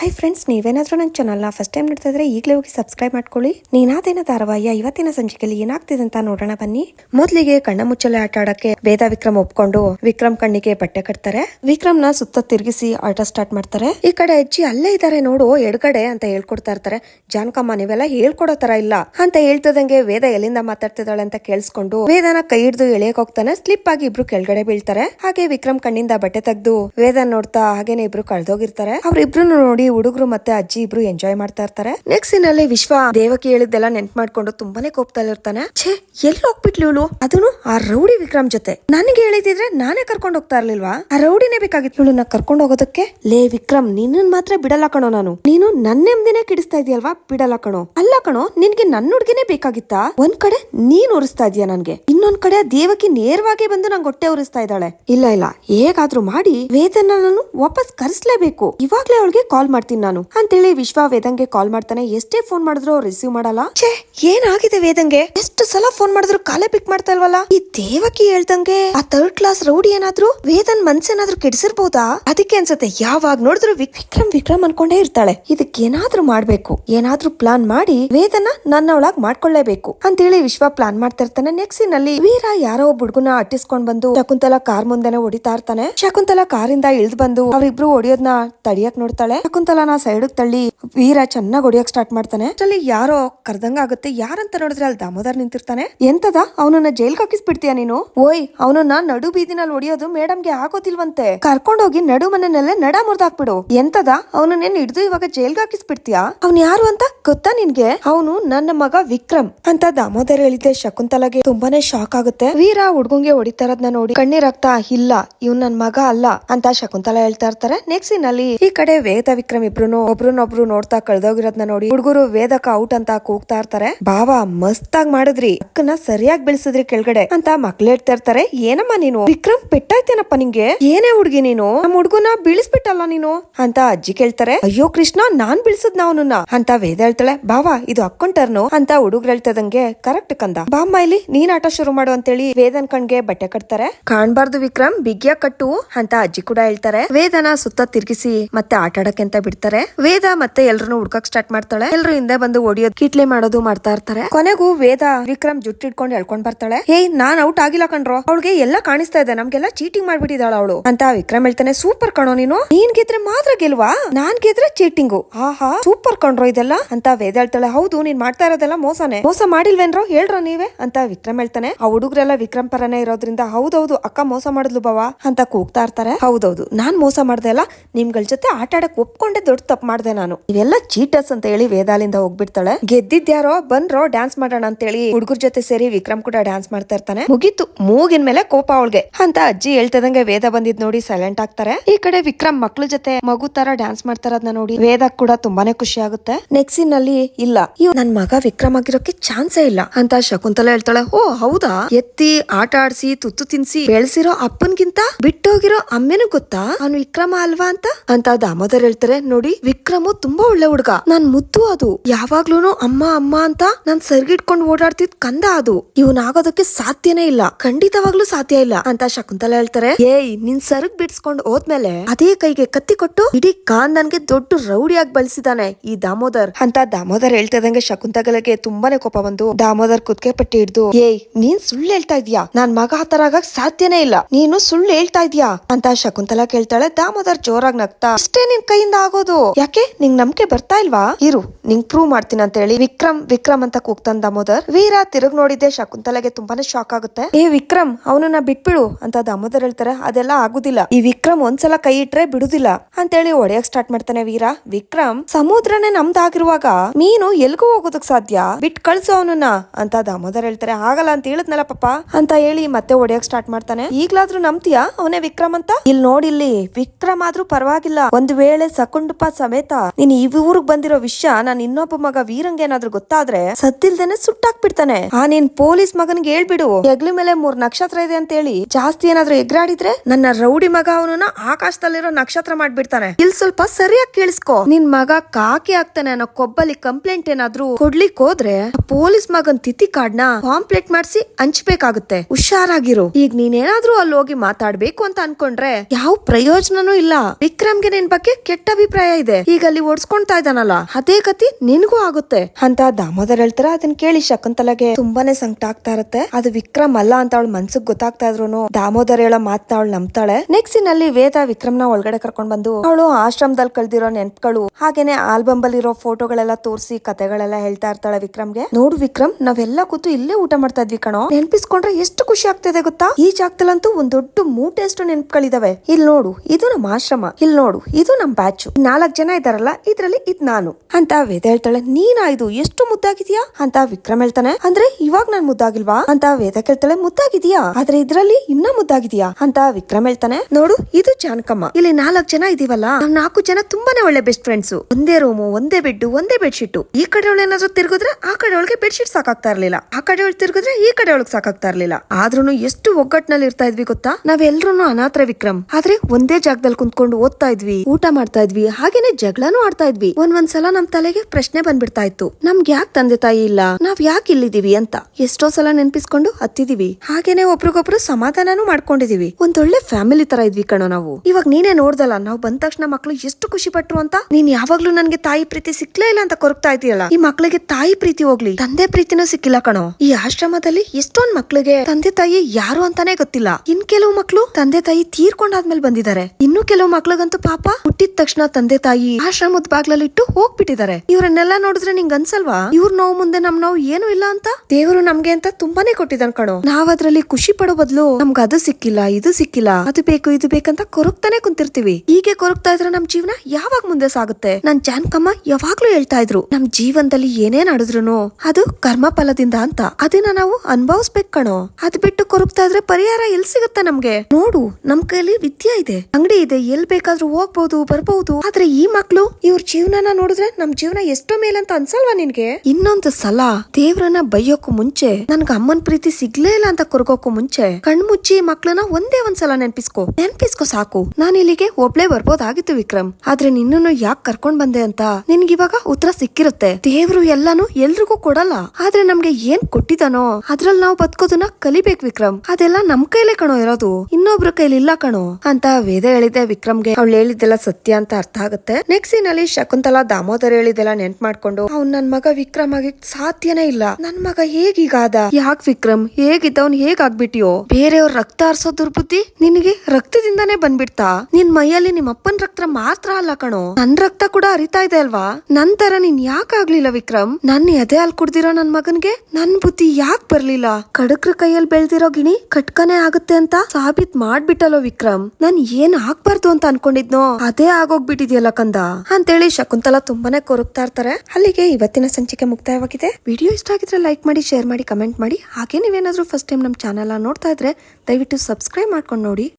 Hi friends ನೀವೇನಾದ್ರೂ ನನ್ನ ಚಾನಲ್ನ ಫಸ್ಟ್ ಟೈಮ್ ನೋಡ್ತಾ ಇದ್ರೆ ಈಗಲೇ ಹೋಗಿ ಸಬ್ಸ್ಕ್ರೈಬ್ ಮಾಡ್ಕೊಳ್ಳಿ. ನೀನಾದೇನ ಧಾರಾವಾಹಿಯ ಇವತ್ತಿನ ಸಂಚಿಕೆಯಲ್ಲಿ ಏನಾಗ್ತಿದೆ ಅಂತ ನೋಡೋಣ ಬನ್ನಿ. ಮೊದಲಿಗೆ ಕಣ್ಣ ಮುಚ್ಚಲೆ ಆಟ ಆಡಕ್ಕೆ ವೇದ ವಿಕ್ರಮ್ ಒಪ್ಕೊಂಡು ವಿಕ್ರಮ್ ಕಣ್ಣಿಗೆ ಬಟ್ಟೆ ಕಟ್ತಾರೆ. ವಿಕ್ರಮ್ನ ಸುತ್ತ ತಿರುಗಿಸಿ ಆಟ ಸ್ಟಾರ್ಟ್ ಮಾಡ್ತಾರೆ. ಈ ಕಡೆ ಅಜ್ಜಿ ಅಲ್ಲೇ ಇದ್ದಾರೆ ನೋಡು, ಎಡಗಡೆ ಅಂತ ಹೇಳ್ಕೊಡ್ತಾ ಇರ್ತಾರೆ. ಜಾನಕಮ್ಮ, ನೀವೆಲ್ಲ ಹೇಳ್ಕೊಡೋ ತರ ಇಲ್ಲ. ಅಂತ ಹೇಳ್ತದಂಗೆ ವೇದ ಎಲ್ಲಿಂದ ಮಾತಾಡ್ತಿದ್ದಾಳೆ ಅಂತ ಕೇಳಿಸ್ಕೊಂಡು ವೇದನ ಕೈ ಹಿಡಿದು ಎಳೆಯಕ್ ಹೋಗ್ತಾನೆ. ಸ್ಲಿಪ್ ಆಗಿ ಇಬ್ರು ಕೆಳಗಡೆ ಬೀಳ್ತಾರೆ. ಹಾಗೆ ವಿಕ್ರಮ್ ಕಣ್ಣಿಂದ ಬಟ್ಟೆ ತೆಗೆದು ವೇದ ನೋಡ್ತಾ ಹಾಗೇನೆ ಇಬ್ರು ಕಳ್ದೋಗಿರ್ತಾರೆ. ಅವ್ರಿಬ್ರು ನೋಡಿ ಹುಡುಗರು ಮತ್ತೆ ಅಜ್ಜಿ ಇಬ್ರು ಎಂಜಾಯ್ ಮಾಡ್ತಾ ಇರ್ತಾರೆ. ನೆಕ್ಸ್ಟ್ ಸೀನಲ್ಲಿ ವಿಶ್ವ ದೇವಕಿ ಹೇಳಿದ್ದೆಲ್ಲ ನೆನ್ಪ್ ಮಾಡ್ಕೊಂಡು ತುಂಬಾನೇ ಕೋಪ್ತಾ ಇರ್ತಾನೆ. ಛೇ, ಎಲ್ಲಿ ಹೋಗ್ಬಿಟ್ಲಿ ಇವಳು? ಅದನ್ನು ಆ ರೌಡಿ ವಿಕ್ರಮ್ ಜೊತೆ. ನನಗೆ ಹೇಳಿದಿದ್ರೆ ನಾನೇ ಕರ್ಕೊಂಡು ಹೋಗ್ತಾ ಇರ್ಲಿಲ್ವಾ? ಆ ರೌಡಿನೇ ಬೇಕಾಗಿತ್ತು ಇವಳನ್ನ ಕರ್ಕೊಂಡು ಹೋಗೋದಕ್ಕೆ? ಲೇ ವಿಕ್ರಮ್, ನಿನ್ನನ್ ಮಾತ್ರ ಬಿಡಲ್ಲ ಕಣೋ ನಾನು. ನೀನು ನನ್ನ ನೆಮ್ಮದಿನೇ ಕಿಡಿಸ್ತಾ ಇದೆಯಲ್ವಾ? ಬಿಡಲ್ಲ ಕಣೋ. ಅಲ್ಲ ಕಣೋ, ನಿನ್ಗೆ ನನ್ನ ಹುಡ್ಗಿನೇ ಬೇಕಾಗಿತ್ತಾ? ಒಂದ್ ಕಡೆ ನೀನ್ ಉರಿಸ್ತಾ ಇದೀಯ ನನ್ಗೆ? ಇನ್ನೊಂದ್ ಕಡೆ ದೇವಕಿ ನೇರವಾಗಿ ಬಂದು ನಂಗೆ ಹೊಟ್ಟೆ ಉರಿಸ್ತಾ ಇದ್ದಾಳೆ. ಇಲ್ಲ ಇಲ್ಲ, ಹೇಗಾದ್ರೂ ಮಾಡಿ ವೇದನ ನಾನು ವಾಪಸ್ ಕರೆಸ್ಲೇಬೇಕು. ಇವಾಗ್ಲೇ ಅವಳಿಗೆ ಕಾಲ್ ಮಾಡ್ತೀನಿ ನಾನು. ಅಂತೇಳಿ ವಿಶ್ವ ವೇದಂಗೆ ಕಾಲ್ ಮಾಡ್ತಾನೆ. ಎಷ್ಟೇ ಫೋನ್ ಮಾಡಿದ್ರು ರಿಸೀವ್ ಮಾಡಲ್ಲ. ಛೇ, ಏನಾಗಿದೆ ವೇದಂಗೆ? ಎಷ್ಟು ಸಲ ಫೋನ್ ಮಾಡಿದ್ರು ಕಾಲೇ ಪಿಕ್ ಮಾಡ್ತಾ ಇಲ್ವಲ್ಲ? ಈ ದೇವಕಿ ಹೇಳ್ದಂಗೆ ಆ ಥರ್ಡ್ ಕ್ಲಾಸ್ ರೌಡಿ ಏನಾದ್ರು ವೇದನ್ ಮನ್ಸೇನಾದ್ರೂ ಕೆಡಿಸಿರ್ಬೋದಾ? ಅದಕ್ಕೆ ಅನ್ಸುತ್ತೆ, ಯಾವಾಗ ನೋಡಿದ್ರು ವಿಕ್- ವಿಕ್ರಮ್ ವಿಕ್ರಮ್ ಅನ್ಕೊಂಡೇ ಇರ್ತಾಳೆ. ಇದಕ್ಕೆ ಏನಾದ್ರೂ ಮಾಡ್ಬೇಕು. ಏನಾದ್ರೂ ಪ್ಲಾನ್ ಮಾಡಿ ವೇದನ ನನ್ನ ಒಳಗ್ ಮಾಡ್ಕೊಳ್ಳೇಬೇಕು. ಅಂತೇಳಿ ವಿಶ್ವ ಪ್ಲಾನ್ ಮಾಡ್ತಾ ಇರ್ತಾನೆ. ನೆಕ್ಸ್ಟ್ನಲ್ಲಿ ವೀರ ಯಾರೋ ಒಬ್ಬ ಹುಡುಗನ ಅಟ್ಟಿಸ್ಕೊಂಡ್ ಬಂದು ಶಕುಂತಲಾ ಕಾರ್ ಮುಂದೆನೆ ಹೊಡಿತಾ ಇರ್ತಾನೆ. ಶಕುಂತಲಾ ಕಾರಿಂದ ಇಳ್ದ್ ಬಂದು ಅವರಿಬ್ರು ಹೊಡಿಯೋದ್ನ ತಡಿಯಕ್ ನೋಡ್ತಾಳೆ. ಶಕುಂತಲಾನ ಸೈಡ್ ತಳ್ಳಿ ವೀರ ಚೆನ್ನಾಗ್ ಹೊಡಿಯಕ್ ಸ್ಟಾರ್ಟ್ ಮಾಡ್ತಾನೆ. ಅಲ್ಲಿ ಯಾರೋ ಕರ್ದಂಗ ಆಗುತ್ತೆ, ಯಾರಂತ ನೋಡಿದ್ರೆ ಅಲ್ಲಿ ದಾಮೋದರ್ ನಿಂತಿರ್ತಾನೆ. ಎಂತದ? ಅವನನ್ನ ಜೈಲ್ಗೆ ಹಾಕಿಸ್ಬಿಡ್ತೀಯ ನೀನು? ಓಯ್, ಅವನನ್ನ ನಡು ಬೀದಿನಲ್ಲಿ ಹೊಡಿಯೋದು ಮೇಡಮ್ಗೆ ಆಗೋದಿಲ್ವಂತೆ. ಕರ್ಕೊಂಡೋಗಿ ನಡು ಮನೆಯಲ್ಲೇ ನಡ ಮುರ್ದಾಕ್ಬಿಡು. ಎಂತದ? ಅವನನ್ನೇನ್ ಹಿಡ್ದು ಇವಾಗ ಜೈಲ್ಗೆ ಹಾಕಿಸ್ಬಿಡ್ತೀಯ? ಅವ್ನ ಯಾರು ಅಂತ ಗೊತ್ತಾ ನಿನ್ಗೆ? ಅವನು ನನ್ನ ಮಗ ವಿಕ್ರಮ್ ಅಂತ ದಾಮೋದರ್ ಹೇಳಿದ್ದೆ ಶಕುಂತಲಾಗೆ ತುಂಬಾನೇ ಶಾಕ್ ಆಗುತ್ತೆ. ವೀರ ಹುಡ್ಗಂಗೆ ಹೊಡಿತಾರದ್ನ ನೋಡಿ ಕಣ್ಣೀರ್ ಆಗ್ತಾ ಇಲ್ಲ ಇವ್ ನನ್ ಮಗ ಅಲ್ಲ ಅಂತ ಶಕುಂತಲಾ ಹೇಳ್ತಾ ಇರ್ತಾರೆ. ನೆಕ್ಸ್ಟ್ನಲ್ಲಿ ಈ ಕಡೆ ವೇದ ವಿಕ್ರಮ್ ಇಬ್ರು ಒಬ್ರನ್ನೊಬ್ರು ನೋಡ್ತಾ ಕಳ್ದೋಗಿರೋದ್ನ ನೋಡಿ ಹುಡುಗರು ವೇದಕ ಔಟ್ ಅಂತ ಕೂಗ್ತಾ ಇರ್ತಾರೆ. ಬಾವ ಮಸ್ತಾಗ್ ಮಾಡಿದ್ರಿ. ಅಕ್ಕನ ಸರಿಯಾಗಿ ಬೆಳೆಸಿದ್ರಿ ಕೆಳಗಡೆ ಅಂತ ಮಕ್ಳು ಹೇಳ್ತಾ ಇರ್ತಾರೆ. ಏನಮ್ಮ ನೀನು? ವಿಕ್ರಮ್ ಪೆಟ್ಟಾಯ್ತೇನಪ್ಪ ನಿಂಗೆ? ಏನೇ ಹುಡುಗಿ ನೀನು? ನಮ್ಮ ಹುಡುಗನ ಬೀಳಿಸ್ಬಿಟ್ಟಲ್ಲ ನೀನು? ಅಂತ ಅಜ್ಜಿ ಕೇಳ್ತಾರೆ. ಅಯ್ಯೋ ಕೃಷ್ಣ, ನಾನ್ ಬೀಳ್ಸದ್ ಅವನನ್ನ? ಅಂತ ವೇದ ಹೇಳ್ತಾಳೆ. ಬಾವಾ ಇದು ಅಕ್ಕೊಂಟರ್ನು ಅಂತ ಹುಡುಗ್ರು ಹೇಳ್ತದಂಗೆ ಕರೆಕ್ಟ್ ಕಂದ. ಬಾಮ್ಮ ಇಲ್ಲಿ, ನೀನ್ ಆಟ ಶುರು ಮಾಡು ಅಂತೇಳಿ ವೇದನ್ ಕಣ್ಗೆ ಬಟ್ಟೆ ಕಟ್ತಾರೆ. ಕಾಣ್ಬಾರ್ದು ವಿಕ್ರಮ್, ಬಿಗ್ಯ ಕಟ್ಟು ಅಂತ ಅಜ್ಜಿ ಕೂಡ ಹೇಳ್ತಾರೆ. ವೇದನ ಸುತ್ತ ತಿರ್ಗಿಸಿ ಮತ್ತೆ ಆಟ ಆಡಕ್ಕೆ ಅಂತ ಬಿಡ್ತಾರೆ. ವೇದ ಮತ್ತೆ ಎಲ್ರು ಹುಡ್ಕಕ್ ಸ್ಟಾರ್ಟ್ ಮಾಡ್ತಾಳೆ. ಎಲ್ರು ಹಿಂದೆ ಬಂದು ಹೊಡಿಯೋದು ಕಿಟ್ಲೆ ಮಾಡೋದು ಮಾಡ್ತಾ ಇರ್ತಾರೆ. ಕೊನೆಗೂ ವೇದ ವಿಕ್ರಮ್ ಜುಟ್ಟು ಇಟ್ಕೊಂಡು ಎಳ್ಕೊಂಡ್ ಬರ್ತಾಳೆ. ಏಯ್ ನಾನ್ ಔಟ್ ಆಗಿಲ್ಲ ಕಣ್ರೋ. ಅವಳಿಗೆ ಎಲ್ಲ ಕಾಣಿಸ್ತಾ ಇದೆ. ನಮ್ಗೆಲ್ಲ ಚೀಟಿಂಗ್ ಮಾಡ್ಬಿಟ್ಟಿದಾಳ ಅವಳು ಅಂತ ವಿಕ್ರಮ್ ಹೇಳ್ತಾನೆ. ಸೂಪರ್ ಕಣೋ ನೀನು. ನೀನ್ ಗೆದ್ರೆ ಮಾತ್ರ ಗೆಲ್ವಾ? ನಾನ್ ಗೆದ್ರೆ ಚೀಟಿಂಗು ಆಹಾ, ಸೂಪರ್ ಕಣ್ರೋ ಇದೆಲ್ಲ? ಅಂತ ವೇದ ಹೇಳ್ತಾಳೆ. ಹೌದು, ನೀನ್ ಮಾಡ್ತಾ ಇರೋದೆಲ್ಲ ಮೋಸನೆ. ಮೋಸ ಮಾಡಿಲ್ವೇನ್ರೋ? ಹೇಳ್ರೋ ನೀವೇ. ಅಂತ ವಿಕ್ರಮ್ ಹೇಳ್ತಾನೆ. ಆ ಹುಡುಗರೆಲ್ಲ ವಿಕ್ರಮ್ ಪರನೇ ಇರೋದ್ರಿಂದ, ಹೌದೌದು, ಅಕ್ಕ ಮೋಸ ಮಾಡಿದ್ಲು ಬವಾ ಅಂತ ಕೂಗ್ತಾ ಇರ್ತಾರೆ. ಹೌದೌದು, ನಾನ್ ಮೋಸ ಮಾಡ್ದೆ ಅಲ್ಲ. ನಿಮ್ಗಳ ಜೊತೆ ಆಟ ಆಡಕ್ ಒಪ್ಕೊಂಡೆ ದೊಡ್ಡ ತಪ್ಪು ಮಾಡ್ದೆ ನಾನು. ಇವೆಲ್ಲ ಚೀಟಸ್ ಅಂತ ಹೇಳಿ ವೇದಾಲಿಂದ ಹೋಗ್ಬಿಡ್ತಾಳೆ. ಗೆದ್ದಿದ್ಯಾರೋ ಬನ್ರೋ ಡ್ಯಾನ್ಸ್ ಮಾಡೋಣ ಅಂತ ಹೇಳಿ ಹುಡುಗರ ಜೊತೆ ಸೇರಿ ವಿಕ್ರಮ್ ಕೂಡ ಡ್ಯಾನ್ಸ್ ಮಾಡ್ತಾ ಇರ್ತಾನೆ. ಮುಗೀತು, ಮೂಗಿನ ಮೇಲೆ ಕೋಪ ಅವಳಿಗೆ. ಅಂತ ಅಜ್ಜಿ ಹೇಳ್ತದಂಗೆ ವೇದ ಬಂದಿದ್ ನೋಡಿ ಸೈಲೆಂಟ್ ಆಗ್ತಾರೆ. ಈ ಕಡೆ ವಿಕ್ರಮ್ ಮಕ್ಳ ಜೊತೆ ಮಗು ತರ ಡ್ಯಾನ್ಸ್ ಮಾಡ್ತಾರದ್ನ ನೋಡಿ ವೇದ ಕೂಡ ತುಂಬಾನೇ ಖುಷಿ ಆಗುತ್ತೆ. ನೆಕ್ಸ್ಟ್ ಅಲ್ಲಿ ಇಲ್ಲ. ಇವ್ ನನ್ ಮಗ ವಿಕ್ರಮ್ ಆಗಿರೋಕೆ ಚಾನ್ಸೇ ಇಲ್ಲ ಅಂತ ಶಕುಂತಲ ಹೇಳ್ತಾಳೆ. ಓ, ಹೌದಾ? ಎತ್ತಿ, ಆಟ ಆಡ್ಸಿ, ತುತ್ತು ತಿನ್ಸಿ, ಬೆಳೆಸಿರೋ ಅಪ್ಪನ್ಗಿಂತ ಬಿಟ್ಟೋಗಿರೋ ಅಮ್ಮೆನೂ ಗೊತ್ತಾ? ಅವ್ನು ವಿಕ್ರಮ ಅಲ್ವಾ ಅಂತ? ಅಂತ ದಾಮೋದರ್ ಹೇಳ್ತಾರೆ. ನೋಡಿ ವಿಕ್ರಮು ತುಂಬಾ ಒಳ್ಳೆ ಹುಡುಗ. ನಾನ್ ಮುದ್ದು ಅದು. ಯಾವಾಗ್ಲೂನು ಅಮ್ಮ ಅಮ್ಮ ಅಂತ ನಾನ್ ಸರ್ಗಿಟ್ಕೊಂಡ್ ಓಡಾಡ್ತಿದ್ ಕಂದ ಅದು. ಇವನ್ ಆಗೋದಕ್ಕೆ ಸಾಧ್ಯನೇ ಇಲ್ಲ. ಖಂಡಿತವಾಗ್ಲೂ ಸಾಧ್ಯ ಇಲ್ಲ. ಅಂತ ಶಕುಂತಲ ಹೇಳ್ತಾರೆ. ಏಯ್, ನಿನ್ ಸರ್ಗ್ ಬಿಡ್ಸ್ಕೊಂಡ್ ಹೋದ್ಮೇಲೆ ಅದೇ ಕೈಗೆ ಕತ್ತಿ ಕೊಟ್ಟು ಇಡೀ ಕಾನ್ ನನ್ಗೆ ದೊಡ್ಡ ರೌಡಿಯಾಗಿ ಬಳಸಿದಾನೆ ಈ ದಾಮೋದರ್ ಅಂತ ದಾಮೋದರ್ ಹೇಳ್ತಿದಂಗೆ ಶಕುಂತಲಗೆ ತುಂಬಾನೇ ಕೋಪ ಬಂದು ದಾಮೋದರ್ ಕುದ್ಕೆ ಪಟ್ಟಿ ಹಿಡ್ದು, ಏಯ್, ನೀನ್ ಸುಳ್ಳು ಹೇಳ್ತಾ ಇದೀಯಾ? ನಾನ್ ಮಗ ಆತರ ತರ ಆಗಕ್ ಸಾಧ್ಯನೇ ಇಲ್ಲ. ನೀನು ಸುಳ್ಳು ಹೇಳ್ತಾ ಇದೀಯಾ? ಅಂತ ಶಕುಂತಲಾ ಕೇಳ್ತಾಳೆ. ದಾಮೋದರ್ ಜೋರಾಗಿ ನಗ್ತಾ ಅಷ್ಟೇ ನಿನ್ ಕೈಯಿಂದ ಆಗೋದು ಯಾಕೆ? ನಿಂಗ್ ನಂಬಿಕೆ ಬರ್ತಾ ಇಲ್ವಾ? ಇರು, ನಿಂಗ್ ಪ್ರೂವ್ ಮಾಡ್ತೀನಿ ಅಂತ ಹೇಳಿ ವಿಕ್ರಮ್ ವಿಕ್ರಮ್ ಅಂತ ಕೂಗ್ತಾನ್ ದಾಮೋದರ್. ವೀರ ತಿರುಗ್ ನೋಡಿದ್ದೆ, ಶಕುಂತಲೆಗೆ ತುಂಬಾನೇ ಶಾಕ್ ಆಗುತ್ತೆ. ಏ, ವಿಕ್ರಮ್, ಅವನನ್ನ ಬಿಟ್ಬಿಡು ಅಂತ ದಾಮೋದರ್ ಹೇಳ್ತಾರೆ. ಅದೆಲ್ಲ ಆಗುದಿಲ್ಲ. ಈ ವಿಕ್ರಮ್ ಒಂದ್ಸಲ ಕೈ ಇಟ್ರೆ ಬಿಡುದಿಲ್ಲ ಅಂತೇಳಿ ಒಡೆಯಕ್ ಸ್ಟಾರ್ಟ್ ಮಾಡ್ತಾನೆ ವೀರ. ವಿಕ್ರಮ್, ಸಮುದ್ರನೇ ನಮ್ದಾಗಿರುವಾಗ ಮೀನು ಎಲ್ಗೂ ಹೋಗೋದಕ್ ಸಾಧ್ಯ? ಬಿಟ್ ಕಳ್ಸು ಅವನನ್ನ ಅಂತ ದಾಮೋದರ್ ಹೇಳ್ತಾರೆ. ಆಗಲ್ಲ ಅಂತ ಹೇಳಿದ್ನಲ್ಲ ಪಾಪ ಅಂತ ಹೇಳಿ ಮತ್ತೆ ಒಡೆಯಕ್ ಸ್ಟಾರ್ಟ್ ಮಾಡ್ತಾನೆ. ಈಗ್ಲಾದ್ರೂ ನಂಬ್ತೀಯಾ ಅವನೇ ವಿಕ್ರಮ್ ಅಂತ? ಇಲ್ಲಿ ನೋಡಿಲ್ಲಿ ವಿಕ್ರಮ್ ಆದ್ರೂ ಪರವಾಗಿಲ್ಲ. ಒಂದ್ ವೇಳೆ ಸಕುಂಡುಪ ಸಮೇತ, ನೀನ್ ಈ ಊರಿಗೆ ಬಂದಿರೋ ವಿಷಯ, ನಾನ್ ಇನ್ನೊಬ್ಬ ಮಗ ವೀರಂಗ್ ಏನಾದ್ರು ಗೊತ್ತಾದ್ರೆ ಸದ್ದಿಲ್ದೇನೆ ಸುಟ್ಟಾಕ್ಬಿಡ್ತಾನೆ. ಆ ನೀನ್ ಪೊಲೀಸ್ ಮಗನಿಗೆ ಹೇಳ್ಬಿಡು. ಹೆಗ್ಲಿ ಮೇಲೆ ಮೂರ್ ನಕ್ಷತ್ರ ಇದೆ ಅಂತ ಹೇಳಿ ಜಾಸ್ತಿ ಏನಾದ್ರು ಎಗ್ರಾಡಿದ್ರೆ ನನ್ನ ರೌಡಿ ಮಗ ಅವನನ್ನ ಆಕಾಶದಲ್ಲಿರೋ ನಕ್ಷತ್ರ ಮಾಡ್ಬಿಡ್ತಾನೆ. ಇಲ್ಲಿ ಸ್ವಲ್ಪ ಸರಿಯಾಗಿ ಕೇಳಿಸ್ಕೊ. ನಿನ್ ಮಗ ಕಾಕಿ ಆಗ್ತಾನೆ ಅನ್ನೋ ಕೊಬ್ಬಲಿ ಕಂಪ್ಲೇಂಟ್ ಏನಾದ್ರು ಕೊಡ್ಲಿಕ್ ಹೋದ್ರೆ ಪೊಲೀಸ್ ಮಗನ್ ತಿಥಿ ಕಾರ್ಡ್ನ ಕಾಂಪ್ಲೇಟ್ ಮಾಡಿಸಿ ಹಂಚ್ಬೇಕಾಗುತ್ತೆ. ಹುಷಾರಾಗಿರು. ಈಗ ನೀನೇನಾದ್ರೂ ಅಲ್ಲಿ ಹೋಗಿ ಮಾತಾಡ್ಬೇಕು ಅಂತ ಅನ್ಕೊಂಡ್ರೆ ಯಾವ ಪ್ರಯೋಜನನೂ ಇಲ್ಲ. ವಿಕ್ರಮ್ಗೆ ನಿನ್ ಬಗ್ಗೆ ಕೆಟ್ಟ ಅಭಿಪ್ರಾಯ ಇದೆ. ಈಗ ಅಲ್ಲಿ ಓಡಿಸ್ಕೊಂತಾ ಇದ್ದಾನಲ್ಲ. ಅದೇ ಗತಿ ನಿನಗೂ ಆಗುತ್ತೆ. ಅಂತ ದಾಮೋದರ್ ಹೇಳ್ತಾರ. ಅದನ್ನ ಕೇಳಿ ಶಕುಂತಲಾಗೆ ತುಂಬಾನೇ ಸಂಕಟ ಆಗ್ತಾ ಇರುತ್ತೆ. ಅದು ವಿಕ್ರಮ್ ಅಲ್ಲ ಅಂತ ಅವಳ ಮನ್ಸಿಗೆ ಗೊತ್ತಾಗ್ತಾ ಇದ್ರು ದಾಮೋದರ್ ಹೇಳೋ ಮಾತ್ನ ಅವಳು ನಂಬ್ತಾಳೆ. ನೆಕ್ಸ್ಟ್ನಲ್ಲಿ ವೇದ ವಿಕ್ರಮ್ನ ಒಳಗಡೆ ಕರ್ಕೊಂಡ್ ಬಂದು ಅವಳು ಆಶ್ರಮದಲ್ಲಿ ಕಳ್ದಿರೋ ನೆನ್ಪುಗಳು, ಹಾಗೇನೆ ಆಲ್ಬಮ್ ಇರೋ ಫೋಟೋಗಳೆಲ್ಲ ತೋರಿಸಿ ಕತೆಗಳೆಲ್ಲ ಹೇಳ್ತಾ ಇರ್ತಾಳೆ ವಿಕ್ರಮ್ಗೆ. ನೋಡು ವಿಕ್ರಮ್, ನಾವೆಲ್ಲ ಕೂತು ಇಲ್ಲೇ ಊಟ ಮಾಡ್ತಾ ಇದ್ವಿ ಕಣೋ. ನೆನ್ಪಿಸ್ಕೊಂಡ್ರೆ ಎಷ್ಟು ಖುಷಿ ಆಗ್ತದೆ ಗೊತ್ತಾ? ಈ ಜಾಗದಲ್ಲಂತೂ ಒಂದ್ ದೊಡ್ಡ ಮೂಟೆ ಅಷ್ಟು ನೆನ್ಪುಗಳಿದಾವೆ. ಇಲ್ಲಿ ನೋಡು, ಇದು ನಮ್ಮ ಆಶ್ರಮ. ಇಲ್ಲಿ ನೋಡು, ಇದು ನಮ್ ಬ್ಯಾಚ್. ನಾಲ್ಕ್ ಜನ ಇದಾರಲ್ಲ, ಇದ್ರಲ್ಲಿ ಇದ್ ನಾನು. ಅಂತ ವೇದ ಹೇಳ್ತಾಳೆ, ನೀನಾ ಇದು, ಎಷ್ಟು ಮುದ್ದಾಗಿದ್ಯಾ? ಅಂತ ವಿಕ್ರಮ್ ಹೇಳ್ತಾನೆ, ಅಂದ್ರೆ ಇವಾಗ ನಾನ್ ಮುದ್ದಾಗಿಲ್ವಾ? ಅಂತ ವೇದ ಕೇಳ್ತಾಳೆ, ಮುದ್ದಾಗಿದ್ಯಾ? ಆದ್ರೆ ಇದ್ರಲ್ಲಿ ಇನ್ನ ಮುದ್ದಾಗಿದ್ಯಾ? ಅಂತ ವಿಕ್ರಮ್ ಹೇಳ್ತಾನೆ, ನೋಡು, ಇದು ಜಾನಕಮ್ಮ. ಇಲ್ಲಿ ನಾಲ್ಕು ಜನ ಇದೀವಲ್ಲ ನಾಲ್ಕು ಜನ ತುಂಬಾನೇ ಒಳ್ಳೆ ಬೆಸ್ಟ್ ಫ್ರೆಂಡ್ಸ್ ಒಂದೇ ರೂಮು ಒಂದೇ ಬೆಡ್ ಒಂದೇ ಬೆಡ್ಶೀಟ್ ಈ ಕಡೆ ಏನಾದ್ರು ತಿರುಗಿದ್ರೆ, ಆ ಕಡೆ ಒಳಗೆ ಬೆಡ್ಶೀಟ್ ಸಾಕಾಗ್ತಾ ಇರ್ಲಿಲ್ಲ. ಆ ಕಡೆ ಒಳಗೆ ತಿರುಗಿದ್ರೆ, ಈ ಕಡೆ ಒಳಗೆ ಸಾಕಾಗ್ತಾ ಇರ್ಲಿಲ್ಲ. ಆದ್ರೂ ಎಷ್ಟು ಒಗ್ಗಟ್ಟಿನಲ್ಲಿ ಇರ್ತಾ ಇದ್ವಿ ಗೊತ್ತಾ? ನಾವೆಲ್ರು ಅನಾಥ ವಿಕ್ರಮ್. ಆದ್ರೆ ಒಂದೇ ಜಾಗದಲ್ಲಿ ಕುಂತ್ಕೊಂಡು ಓದ್ತಾ ಇದ್ವಿ, ಊಟ ಮಾಡ್ತಾ ಇದ್ವಿ ಹಾಗೇನೆ ಜಗಳನೂ ಆಡ್ತಾ ಇದ್ವಿ. ಒಂದೊಂದ್ಸಲ ನಮ್ ತಲೆಗೆ ಪ್ರಶ್ನೆ ಬಂದ್ಬಿಡ್ತಾ ಇತ್ತು. ನಮ್ಗೆ ಯಾಕೆ ತಂದೆ ತಾಯಿ ಇಲ್ಲ? ನಾವ್ ಯಾಕೆ ಇಲ್ಲಿದೀವಿ ಅಂತ. ಎಷ್ಟೋ ಸಲ ನೆನ್ಪಿಸ್ಕೊಂಡು ಹತ್ತಿದೀವಿ. ಹಾಗೇನೆ ಒಬ್ರಿಗೊಬ್ರು ಸಮಾಧಾನನೂ ಮಾಡ್ಕೊಂಡಿದೀವಿ. ಒಂದೊಳ್ಳೆ ಫ್ಯಾಮಿಲಿ ತರ ಇದ್ವಿ ಕಣೋ ನಾವು. ಇವಾಗ ನೀನೇ ನೋಡ್ದಲ್ಲ, ನಾವು ಬಂದ ತಕ್ಷಣ ಮಕ್ಳು ಎಷ್ಟು ಖುಷಿ ಪಟ್ರು ಅಂತ? ನೀನ್ ಯಾವಾಗ್ಲೂ ನನ್ಗೆ ತಾಯಿ ಪ್ರೀತಿ ಸಿಕ್ಲೇ ಇಲ್ಲ ಅಂತ ಕೊರಗ್ತಾ ಇದೀಯಲ್ಲ ಈ ಮಕ್ಳಿಗೆ ತಾಯಿ ಪ್ರೀತಿ ಹೋಗ್ಲಿ. ತಂದೆ ಪ್ರೀತಿನೂ ಸಿಕ್ಕಿಲ್ಲ ಕಣೋ. ಈ ಆಶ್ರಮದಲ್ಲಿ ಎಷ್ಟೊಂದ್ ಮಕ್ಳಿಗೆ ತಂದೆ ತಾಯಿ ಯಾರು ಅಂತಾನೆ ಗೊತ್ತಿಲ್ಲ. ಕೆಲವು ಮಕ್ಕಳು ತಂದೆ ತಾಯಿ ತೀರ್ಕೊಂಡಾದ್ಮೇಲೆ ಬಂದಿದ್ದಾರೆ. ಇನ್ನು ಕೆಲವು ಮಕ್ಳಿಗಂತೂ ಪಾಪ ಹುಟ್ಟಿದ ತಕ್ಷಣ ತಂದೆ ತಾಯಿ ಆಶ್ರಮದ ಬಾಗ್ಲಲ್ಲಿ ಇಟ್ಟು ಹೋಗ್ಬಿಟ್ಟಿದ್ದಾರೆ. ಇವರನ್ನೆಲ್ಲ ನೋಡಿದ್ರೆ ನಿಂಗ್ ಅನ್ಸಲ್ವಾ? ಇವ್ರ ನೋವು ಮುಂದೆ ನಮ್ ನೋವು ಏನು ಇಲ್ಲ ಅಂತ? ದೇವರು ನಮ್ಗೆ ಅಂತ ತುಂಬಾನೇ ಕೊಟ್ಟಿದ್ದಾನೆ ಕಣೋ. ನಾವ್ ಅದ್ರಲ್ಲಿ ಖುಷಿ ಪಡೋ ಬದಲು ನಮ್ಗೆ ಅದು ಸಿಕ್ಕಿಲ್ಲ, ಇದು ಸಿಕ್ಕಿಲ್ಲ. ಅದು ಬೇಕು, ಇದು ಬೇಕಂತ ಕೊರಗ್ತಾನೆ ಕುಂತಿರ್ತೀವಿ. ಹೀಗೆ ಕೊರಗ್ತಾ ಇದ್ರೆ ನಮ್ ಜೀವನ ಯಾವಾಗ ಮುಂದೆ ಸಾಗುತ್ತೆ? ನನ್ ಜಾನ್ಕಮ್ಮ ಯಾವಾಗ್ಲೂ ಹೇಳ್ತಾ ಇದ್ರು, ನಮ್ ಜೀವನದಲ್ಲಿ ಏನೇ ನಡೆದ್ರು ಅದು ಕರ್ಮ ಫಲದಿಂದ ಅಂತ. ಅದನ್ನ ನಾವು ಅನುಭವಿಸ್ಬೇಕು ಕಣೋ. ಅದ್ ಬಿಟ್ಟು ಕೊರಗ್ತಾ ಇದ್ರೆ ಪರಿಹಾರ ಎಲ್ ಸಿಗುತ್ತೆ ನಮ್ಗೆ? ನೋಡು, ನಮ್ ಕೈಲಿ ವಿದ್ಯಾ ಇದೆ. ಅಂಗಡಿ ಇದೆ ಎಲ್ ಬೇಕಾದ್ರೂ ಹೋಗ್ಬಹುದು ಬರ್ಬಹುದು ಆದ್ರೆ ಈ ಮಕ್ಳು, ಇವ್ರ ಜೀವನನ ನೋಡಿದ್ರೆ ನಮ್ ಜೀವನ ಎಷ್ಟೋ ಮೇಲಂತ ಅನ್ಸಲ್ವಾ ನಿನ್ಗೆ? ಇನ್ನೊಂದು ಸಲ ದೇವ್ರನ್ನ ಬೈಯೋಕು ಮುಂಚೆ, ನನ್ಗ ಅಮ್ಮನ್ ಪ್ರೀತಿ ಸಿಗ್ಲೇ ಇಲ್ಲ ಅಂತ ಕೊರ್ಗೋಕು ಮುಂಚೆ ಕಣ್ಮುಚ್ಚಿ ಮಕ್ಳನ್ನ ಒಂದೇ ಒಂದ್ಸಲ ನೆನ್ಪಿಸ್ಕೋ. ನೆನ್ಪಿಸ್ಕೋ ಸಾಕು. ನಾನ್ ಇಲ್ಲಿಗೆ ಒಬ್ಳೆ ಬರ್ಬೋದಾಗಿತ್ತು ವಿಕ್ರಮ್. ಆದ್ರೆ ನಿನ್ನನ್ನು ಯಾಕೆ ಕರ್ಕೊಂಡ್ ಬಂದೆ ಅಂತ ನಿನ್ಗಿವಾಗ ಉತ್ತರ ಸಿಕ್ಕಿರುತ್ತೆ. ದೇವ್ರು ಎಲ್ಲಾನು ಎಲ್ರಿಗೂ ಕೊಡಲ್ಲ. ಆದ್ರೆ ನಮ್ಗೆ ಏನ್ ಕೊಟ್ಟಿದಾನೋ ಅದ್ರಲ್ಲಿ ನಾವು ಬದುಕೋದನ್ನ ಕಲಿಬೇಕು ವಿಕ್ರಮ್. ಅದೆಲ್ಲ ನಮ್ ಕೈಲೇ ಕಣೋ ಇರೋದು ಇನ್ನೊಬ್ರ ಕೈಲಿ ಇಲ್ಲ ಕಣೋ. ಅಂತ ವೇದ ಹೇಳಿದ್ದೆ ವಿಕ್ರಮ್ಗೆ. ಅವಳು ಹೇಳಿದ್ದೆಲ್ಲ ಸತ್ಯ ಅಂತ ಅರ್ಥ ಆಗುತ್ತೆ. ನೆಕ್ಸ್ಟ್ ಸೀನಲ್ಲಿ ಶಕುಂತಲಾ ದಾಮೋದರ ಹೇಳಿದ್ದೆಲ್ಲ ನೆನ್ಪ್ ಮಾಡ್ಕೊಂಡು, ಅವ್ನ್ ನನ್ ಮಗ ವಿಕ್ರಮ್ ಆಗಿ ಸಾಧ್ಯನೇ ಇಲ್ಲ. ನನ್ ಮಗ ಹೇಗೀಗಾದ ಯಾಕ್ ವಿಕ್ರಮ್? ಹೇಗಿದ್ದವ್ನ್ ಹೇಗ್ ಆಗ್ಬಿಟ್ಟಿಯೋ ಬೇರೆಯವ್ರ ರಕ್ತ ಆರ್ಸೋ ದುರ್ಬುದ್ಧಿ ನಿನಗೆ ರಕ್ತದಿಂದಾನೇ ಬಂದ್ಬಿಡ್ತಾ? ನಿನ್ ಮೈಯಲ್ಲಿ ನಿಮ್ ಅಪ್ಪನ್ ರಕ್ತ ಮಾತ್ರ ಅಲ್ಲ ಕಣೋ. ನನ್ ರಕ್ತ ಕೂಡ ಅರಿತಾ ಇದೆ ಅಲ್ವಾ? ನನ್ ತರ ನೀನ್ ಯಾಕಾಗ್ಲಿಲ್ಲ ವಿಕ್ರಮ್? ನನ್ ಎದೆ ಹಾಲ್ ಕುಡ್ದಿರೋ ನನ್ ಮಗನ್ಗೆ ನನ್ ಬುದ್ಧಿ ಯಾಕ್ ಬರ್ಲಿಲ್ಲ? ಕಡಕ್ರ ಕೈಯಲ್ಲಿ ಬೆಳ್ದಿರೋ ಗಿಣಿ ಕಟ್ಕನೆ ಆಗುತ್ತೆ ಅಂತ ಸಾಬೀತ್ ಮಾಡ್ಬಿಟ್ಟಲೋ ವಿಕ್ರಮ್? ನಾನ್ ಏನ್ ಆಗ್ಬಾರ್ದು ಅಂತ ಅನ್ಕೊಂಡಿದ್ನೋ? ಅದೇ ಆಗೋಗ್ಬಿಟ್ಟಿದ್ಯಲ್ಲ ಕಂದ. ಅಂತೇಳಿ ಶಕುಂತಲ ತುಂಬಾನೇ ಕೊರಗ್ತಾ ಇರ್ತಾರೆ. ಅಲ್ಲಿಗೆ ಇವತ್ತಿನ ಸಂಚಿಕೆ ಮುಕ್ತಾಯವಾಗಿದೆ. ವಿಡಿಯೋ ಇಷ್ಟ ಆಗಿದ್ರೆ ಲೈಕ್ ಮಾಡಿ, ಶೇರ್ ಮಾಡಿ, ಕಮೆಂಟ್ ಮಾಡಿ. ಹಾಗೆ ನೀವೇನಾದ್ರೂ ಫಸ್ಟ್ ಟೈಮ್ ನಮ್ ಚಾನೆಲ್ ನೋಡ್ತಾ ಇದ್ರೆ ದಯವಿಟ್ಟು ಸಬ್ಸ್ಕ್ರೈಬ್ ಮಾಡ್ಕೊಂಡು ನೋಡಿ.